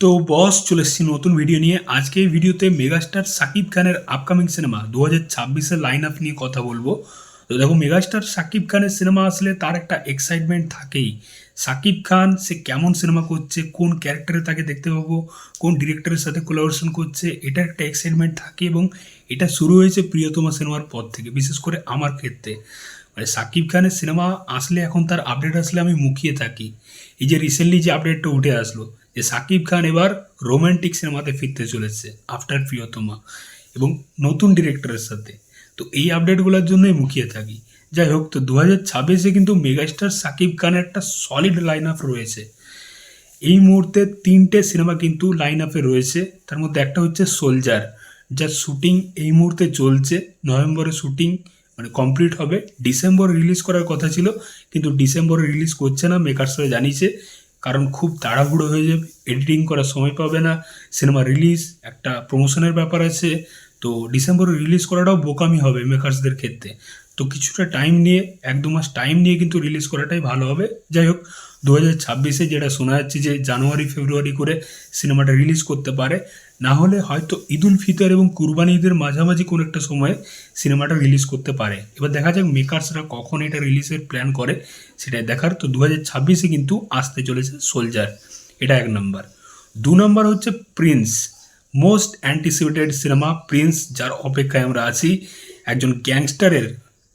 তো বস, চলে এসেছি নতুন ভিডিও নিয়ে। আজকে এই ভিডিওতে মেগাস্টার সাকিব খানের আপকামিং সিনেমা দু হাজার ছাব্বিশের লাইন আপ নিয়ে কথা বলব। তো দেখো মেগাস্টার সাকিব খানের সিনেমা আসলে তার একটা এক্সাইটমেন্ট থাকেই। সাকিব খান, সে কেমন সিনেমা করছে, কোন ক্যারেক্টারে তাকে দেখতে পাবো, কোন ডিরেক্টরের সাথে কোলাবোরেশন করছে, এটার একটা এক্সাইটমেন্ট থাকে এবং এটা শুরু হয়েছে প্রিয়তমা সিনেমার পর থেকে, বিশেষ করে আমার ক্ষেত্রে। মানে সাকিব খানের সিনেমা আসলে এখন তার আপডেট আসলে আমি মুখিয়ে থাকি। এই যে রিসেন্টলি যে আপডেটটা উঠে আসলো যে সাকিব খান এবার রোমান্টিক সিনেমাতে ফিরতে চলেছে আফটার প্রিয়তমা এবং নতুন ডিরেক্টরের সাথে। তো এই আপডেটগুলোর জন্যই মুখিয়ে থাকি। যাই হোক, তো দু হাজার ছাব্বিশে কিন্তু মেগাস্টার সাকিব খানের একটা সলিড লাইন আপ রয়েছে। এই মুহূর্তে তিনটে সিনেমা কিন্তু লাইন আপে রয়েছে। তার মধ্যে একটা হচ্ছে সোলজার যার শুটিং এই মুহূর্তে চলছে। নভেম্বরে শুটিং মানে কমপ্লিট হবে। ডিসেম্বর রিলিজ করার কথা ছিল, কিন্তু ডিসেম্বরে রিলিজ করছে না মেকার্সরা জানিয়েছে। কারণ খুব তাড়াহুড়ো হয়ে যাবে এডিটিং করার সময় পাবে না সিনেমা রিলিজ একটা প্রমোশনের ব্যাপার আছে, তো ডিসেম্বরে রিলিজ করাটাও বোকামি হবে মেকার্সদের ক্ষেত্রে। তো কিছুটা টাইম নিয়ে, এক দু মাস টাইম নিয়ে কিন্তু রিলিজ করাটাই ভালো হবে। যাই হোক দু হাজার ছাব্বিশে যেটা শোনা যাচ্ছে যে জানুয়ারি, ফেব্রুয়ারি করে সিনেমাটা রিলিজ করতে পারে, না হলে হয়তো ঈদুল ফিতর এবং কুরবানি ঈদের মাঝামাঝি কোনো একটা সময়ে সিনেমাটা রিলিজ করতে পারে। এবার দেখা যাক মেকার্সরা কখন এটা রিলিজের প্ল্যান করে, সেটাই দেখার। তো দু হাজার ছাব্বিশে কিন্তু আসতে চলেছে সোলজার এটা এক নম্বর দু নম্বর হচ্ছে Prince most anticipated cinema Prince যার অপেক্ষায় আমরা আছি। একজন গ্যাংস্টারের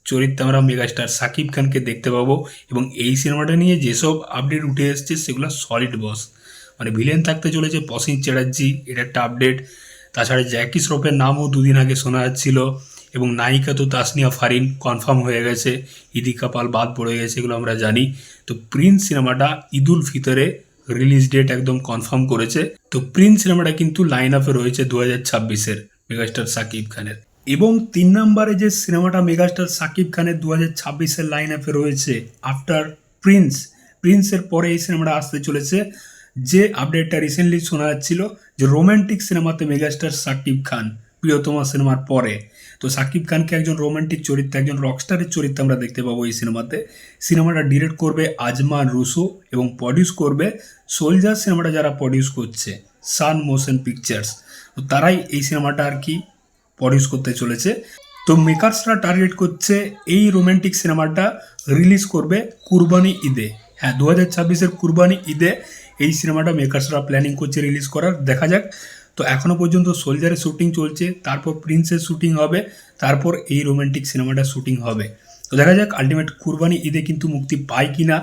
চরিত্রে আমরা মেগাস্টার সাকিব খানকে দেখতে পাবো এবং এই সিনেমাটা নিয়ে যেসব আপডেট উঠে এসছে সেগুলো সলিড বস মানে ভিলেন থাকতে চলেছে পসিন চ্যাটার্জি, এটা একটা আপডেট তাছাড়া জ্যাকি শ্রফের নামও দুদিন আগে শোনা যাচ্ছিল এবং নায়িকা তো তাসনিয়া ফারিন কনফার্ম হয়ে গেছে। ইদি কাপাল বাদ পড়ে গেছে এগুলো আমরা জানি। তো প্রিন্স সিনেমাটা ঈদুল ফিতরে রিলিজ ডেট একদম কনফার্ম করেছে। তো প্রিন্স সিনেমাটা কিন্তু লাইন আপে রয়েছে দু হাজার ছাব্বিশের, মেগাস্টার সাকিব খানের। এবং তিন নম্বরে যে সিনেমাটা মেগাস্টার সাকিব খানের দু হাজার ছাব্বিশের লাইন আপে রয়েছে আফটার প্রিন্স প্রিন্সের পরে এই সিনেমাটা আসতে চলেছে। যে আপডেটটা রিসেন্টলি শোনা যাচ্ছিল, যে রোমান্টিক সিনেমাতে মেগাস্টার সাকিব খান প্রিয়তমা সিনেমার পরে। তো সাকিব খানকে একজন রোমান্টিক চরিত্র, একজন রকস্টারের চরিত্র আমরা দেখতে পাবো এই সিনেমাতে। সিনেমাটা ডিরেক্ট করবে আজমান রুসো এবং প্রডিউস করবে সোলজার সিনেমাটা যারা প্রডিউস করছে সান মোশন পিকচার্স তো তারাই এই সিনেমাটা আর কি প্রডিউস করতে চলেছে। তো মেকার্সরা টার্গেট করছে এই রোমান্টিক সিনেমাটা রিলিজ করবে কুরবানি ঈদে। হ্যাঁ দু হাজার ছাব্বিশের কুরবানি ঈদে এই সিনেমাটা মেকার্সরা প্ল্যানিং করছে রিলিজ করার। দেখা যাক। তো এখনও পর্যন্ত সোলজারের শ্যুটিং চলছে, তারপর প্রিন্সের শ্যুটিং হবে, তারপর এই রোমান্টিক সিনেমাটা শ্যুটিং হবে। তো দেখা যাক আলটিমেট কুরবানি ঈদে কিন্তু মুক্তি পায় কি না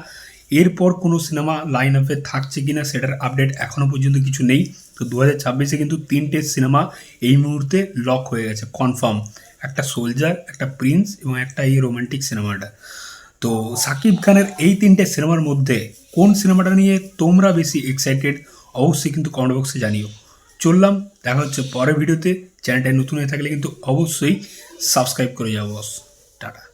এরপর কোনো সিনেমা লাইন আপে থাকছে কিনা সেটার আপডেট এখনও পর্যন্ত কিছু নেই। তো দু হাজার ছাব্বিশে কিন্তু তিনটে সিনেমা এই মুহূর্তে লক হয়ে গেছে কনফার্ম একটা সোলজার একটা প্রিন্স এবং একটা এই রোমান্টিক সিনেমাটা তো সাকিব খানের এই তিনটে সিনেমার মধ্যে কোন সিনেমাটা নিয়ে তোমরা বেশি এক্সাইটেড অবশ্যই কিন্তু কমেন্ট বক্সে জানিও। চললাম, দেখা হচ্ছে পরের ভিডিওতে। চ্যানেলটায় নতুন হয়ে থাকলে কিন্তু অবশ্যই সাবস্ক্রাইব করে যাব টাটা।